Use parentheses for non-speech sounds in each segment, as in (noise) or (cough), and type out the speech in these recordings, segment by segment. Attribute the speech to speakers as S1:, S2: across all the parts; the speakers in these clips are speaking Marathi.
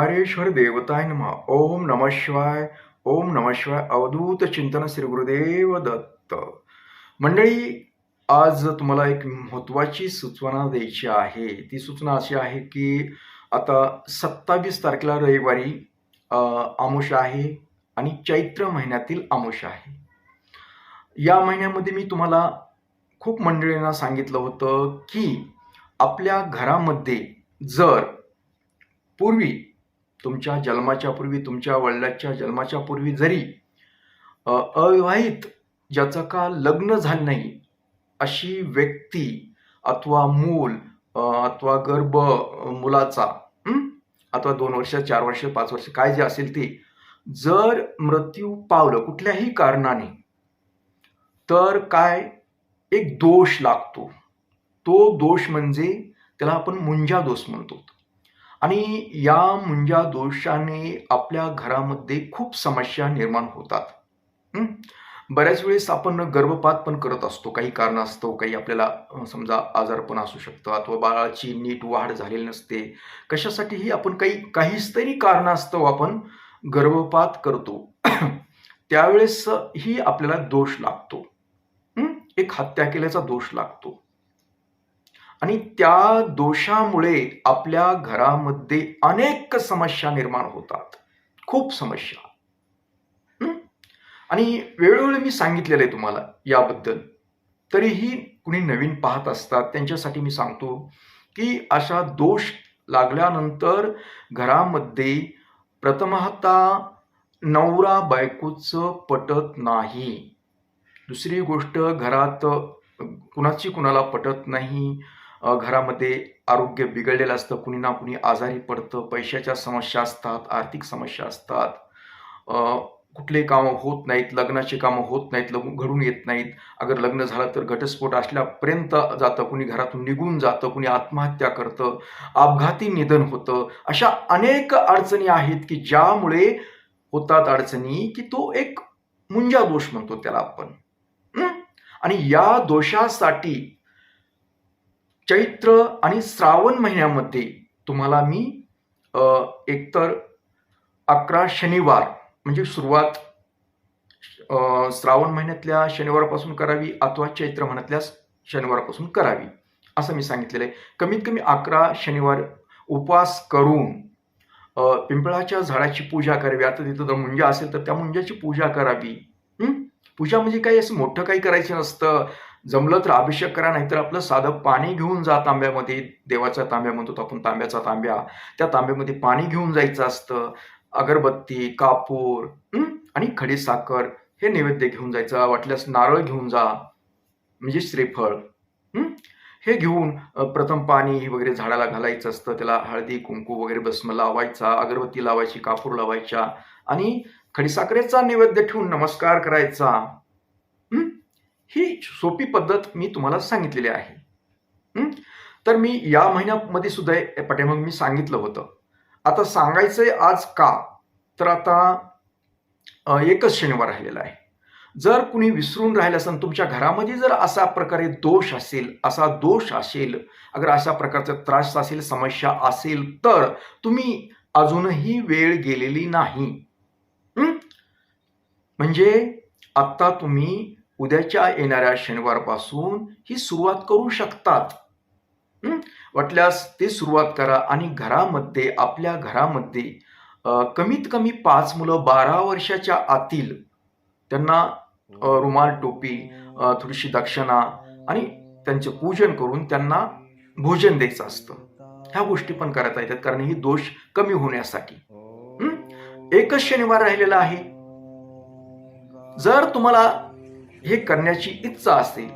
S1: ओंकारेश्वर देवताय नमः। ओम नम शिवाय ओम नम शिवाय अवधूत चिंतन श्री गुरुदेव दत्त। मंडळी आज तुम्हाला एक महत्त्वाची सूचना द्यायची आहे. ती सूचना अशी आहे की आता सत्तावीस तारखेला रविवारी आमुष आहे आणि चैत्र महिन्यातील आमुष आहे. या महिन्यामध्ये मी तुम्हाला खूप मंडळींना सांगितलं होतं की आपल्या घरामध्ये जर पूर्वी तुमच्या जन्माच्या पूर्वी तुमच्या वडिलाच्या जन्माच्या पूर्वी जरी अविवाहित ज्याचं का लग्न झालं नाही अशी व्यक्ती अथवा मूल अथवा गर्भ मुलाचा अथवा दोन वर्ष चार वर्ष पाच वर्ष काय जे असेल ते जर मृत्यू पावलं कुठल्याही कारणाने तर काय? एक दोष लागतो. तो दोष म्हणजे त्याला आपण मुंजा दोष म्हणतो. आणि या मुंजा दोषाने आपल्या घरामध्ये खूप समस्या निर्माण होतात. बऱ्याच वेळेस आपण गर्भपात पण करत असतो. काही कारण असतो काही आपल्याला समजा समजा आजारपण असू शकतं अथवा बाळाची नीट वाढ झालेली नसते. कशासाठीही आपण काही काहीच तरी कारण असतो आपण गर्भपात करतो. (clears throat) त्यावेळेस ही आपल्याला दोष लागतो. एक हत्या केल्याचा दोष लागतो. आणि त्या दोषामुळे आपल्या घरामध्ये अनेक समस्या निर्माण होतात. खूप समस्या. आणि वेळोवेळी मी सांगितलेलं आहे तुम्हाला याबद्दल. तरीही कुणी नवीन पाहत असतात त्यांच्यासाठी मी सांगतो की अशा दोष लागल्यानंतर घरामध्ये प्रथमता नवरा बायकोचं पटत नाही. दुसरी गोष्ट घरात कुणाची कुणाला पटत नाही. घरामध्ये आरोग्य बिघडलेलं असतं कुणी ना कुणी आजारी पडतं पैशाच्या समस्या असतात आर्थिक समस्या असतात. कुठले कामं होत नाहीत लग्नाची कामं होत नाहीत लग्न घडून येत नाहीत. अगर लग्न झालं तर घटस्फोट असल्यापर्यंत जातं कुणी घरातून निघून जातं कुणी आत्महत्या करतं अपघाती निधन होतं. अशा अनेक अडचणी आहेत की ज्यामुळे होतात अडचणी की तो एक मुंजा दोष म्हणतो त्याला आपण. आणि या दोषासाठी चैत्र आणि श्रावण महिन्यामध्ये तुम्हाला मी एकतर अकरा शनिवार म्हणजे सुरुवात श्रावण महिन्यातल्या शनिवारपासून करावी अथवा चैत्र महिन्यातल्या शनिवारपासून करावी असं मी सांगितलेलं आहे. कमीत कमी अकरा शनिवार उपवास करून पिंपळाच्या झाडाची पूजा करावी. आता तिथं जर मुंजा असेल तर त्या मुंजाची पूजा करावी. पूजा म्हणजे काही असं मोठं काही करायचं नसतं. जमलं तर अभिषेक करा नाहीतर आपलं साधं पाणी घेऊन जा तांब्यामध्ये. देवाच्या तांब्या म्हणतो आपण तांब्याचा तांब्या. त्या तांब्यामध्ये पाणी घेऊन जायचं असतं. अगरबत्ती कापूर आणि आणि खडीसाखर हे नैवेद्य घेऊन जायचं. वाटल्यास नारळ घेऊन जा. म्हणजे श्रीफळ. हे? घेऊन प्रथम पाणी वगैरे झाडाला घालायचं असतं. त्याला हळदी कुंकू वगैरे भस्म लावायचा. अगरबत्ती लावायची कापूर लावायच्या. आणि खडीसाखरेचा नैवेद्य ठेवून नमस्कार करायचा. ही सोपी पद्धत मी तुम्हाला सांगितलेली आहे. तर मी या महिन्यामध्ये सुद्धा हे मी सांगितलं होतं. आता सांगायचंय आज का? तर आता एकच शनिवार राहिलेला आहे. जर कुणी विसरून राहिलं असेल तुमच्या घरामध्ये जर असा प्रकारे दोष असेल असा दोष असेल अगर अशा प्रकारचा त्रास असेल समस्या असेल तर तुम्ही अजूनही वेळ गेलेली नाही. म्हणजे आत्ता तुम्ही उद्याच्या येणाऱ्या शनिवारपासून ही सुरुवात करू शकतात. वाटल्यास ते सुरुवात करा आणि घरामध्ये आपल्या घरामध्ये कमीत कमी पाच मुलं बारा वर्षाच्या आतील त्यांना रुमाल टोपी थोडीशी दक्षिणा आणि त्यांचे पूजन करून त्यांना भोजन द्यायचं असतं. ह्या गोष्टी पण करता येतात कारण ही दोष कमी होण्यासाठी. एकच शनिवार राहिलेला आहे. जर तुम्हाला हे करण्याची इच्छा असेल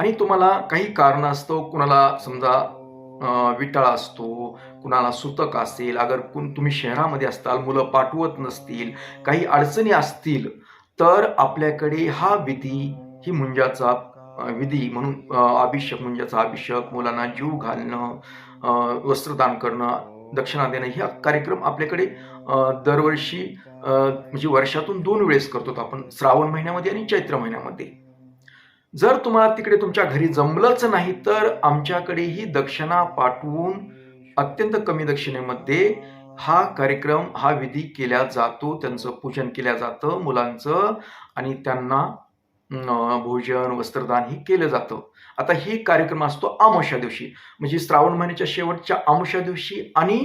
S1: आणि तुम्हाला काही कारण असतो कुणाला समजा विटाळा असतो कुणाला सुतक असेल अगर कुण तुम्ही शहरामध्ये असताल मुलं पाठवत नसतील काही अडचणी असतील तर आपल्याकडे हा विधी ही मुंजाचा विधी म्हणून अभिषेक मुंजाचा अभिषेक मुलांना जीव घालणं वस्त्रदान करणं दक्षिणा देणं हा कार्यक्रम आपल्याकडे दरवर्षी म्हणजे वर्षातून दोन वेळेस करतो आपण श्रावण महिन्यामध्ये आणि चैत्र महिन्यामध्ये. जर तुम्हाला तिकडे तुमच्या घरी जमलंच नाही तर आमच्याकडेही दक्षिणा पाठवून अत्यंत कमी दक्षिणेमध्ये हा कार्यक्रम हा विधी केला जातो. त्यांचं पूजन केलं जातं मुलांचं आणि त्यांना भोजन वस्त्रदान हे केलं जातं. आता हे कार्यक्रम असतो आमोशा दिवशी. म्हणजे श्रावण महिन्याच्या शेवटच्या आमोशा दिवशी आणि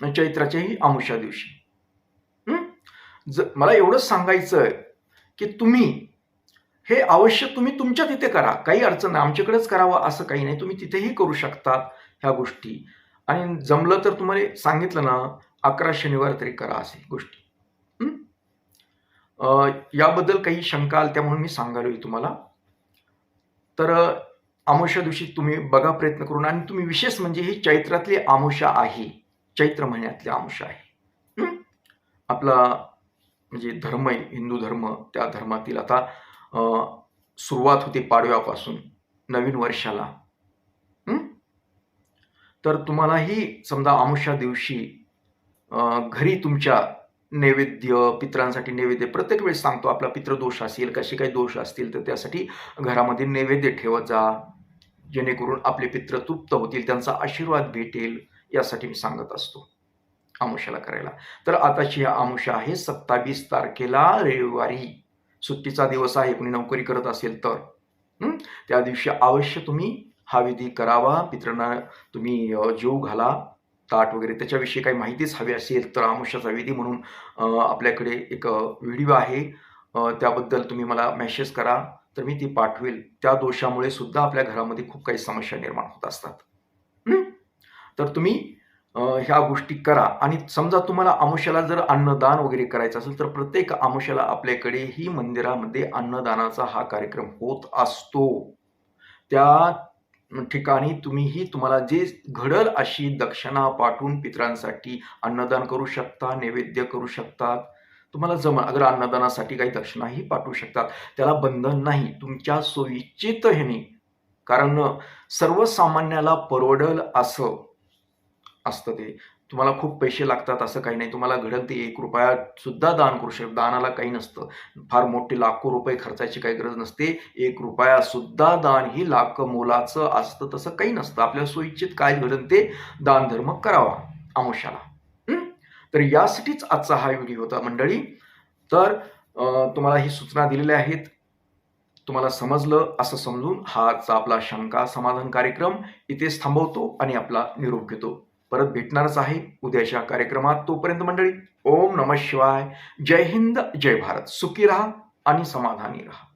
S1: चैत्राच्याही आमुषा दिवशी. ज मला एवढंच सांगायचं आहे की तुम्ही हे अवश्य तुम्ही तुमच्या तिथे करा. काही अडचण नाही. आमच्याकडेच करावं असं काही नाही. तुम्ही तिथेही करू शकता ह्या गोष्टी. आणि जमलं तर तुम्हाला सांगितलं ना अकरा शनिवार तरी करा असे गोष्टी. याबद्दल काही शंका आल्या म्हणून मी सांगायला तुम्हाला. तर आमोशा दिवशी तुम्ही बघा प्रयत्न करून आणि तुम्ही विशेष म्हणजे ही चैत्रातली आमोशा आहे. चैत्र महिन्यातले अंश आहे. आपला म्हणजे धर्म आहे हिंदू धर्म त्या धर्मातील आता सुरुवात होते पाडव्यापासून नवीन वर्षाला. तर तुम्हालाही समजा अंशा दिवशी घरी तुमच्या नैवेद्य पित्रांसाठी नैवेद्य प्रत्येक वेळेस सांगतो आपला पित्रदोष असेल कसे काही दोष असतील तर त्यासाठी घरामध्ये नैवेद्य ठेवत जा. जेणेकरून आपले पित्र तृप्त होतील त्यांचा आशीर्वाद भेटेल. यासाठी मी सांगत असतो आमुष्याला करायला. तर आताची ही आमुषा आहे सत्तावीस तारखेला रविवारी. सुट्टीचा दिवस आहे कोणी नोकरी करत असेल तर. त्या दिवशी अवश्य तुम्ही हा विधी करावा. पित्रांना तुम्ही जीव घाला. ताट वगैरे त्याच्याविषयी काही माहितीच हवी असेल तर आमुष्याचा विधी म्हणून आपल्याकडे एक व्हिडिओ आहे. त्याबद्दल तुम्ही मला मेसेज करा. तर मी ती पाठवेल. त्या दोषामुळे सुद्धा आपल्या घरामध्ये खूप काही समस्या निर्माण होत असतात. तर तुम्ही ह्या गोष्टी करा. आणि समजा तुम्हाला आमुष्याला जर अन्नदान वगैरे करायचं असेल तर प्रत्येक आमुष्याला आपल्याकडेही मंदिरामध्ये अन्नदानाचा हा कार्यक्रम होत असतो. त्या ठिकाणी तुम्हीही तुम्हाला जे घडल अशी दक्षिणा पाठवून पित्रांसाठी अन्नदान करू शकता नैवेद्य करू शकतात. तुम्हाला जमा अगर अन्नदानासाठी काही दक्षिणाही पाठवू शकतात त्याला बंधन नाही. तुमच्या सोयीचे ह्याने. कारण सर्वसामान्याला परवडल असं. असतं ते. तुम्हाला खूप पैसे लागतात असं काही नाही. तुम्हाला घडल ते एक रुपया सुद्धा दान करू शकता दानाला काही नसतं. फार मोठे लाखो रुपये खर्चाची काही गरज नसते. एक रुपया सुद्धा दान ही लाख मोलाचं असतं तसं काही नसतं. आपल्या सोयीचित काय घडल ते दानधर्म करावा. अंशाला तर यासाठीच आजचा हा व्हिडिओ होता मंडळी. तर तुम्हाला ही सूचना दिलेल्या आहेत. तुम्हाला समजलं असं समजून हा आजचा आपला शंका समाधान कार्यक्रम इथेच थांबवतो आणि आपला निरोप घेतो. परत भेटणारच आहे उद्याच्या कार्यक्रमात तोपर्यंत मंडळी ओम नम शिवाय. जय हिंद जय भारत. सुखी राहा आणि समाधानी राहा.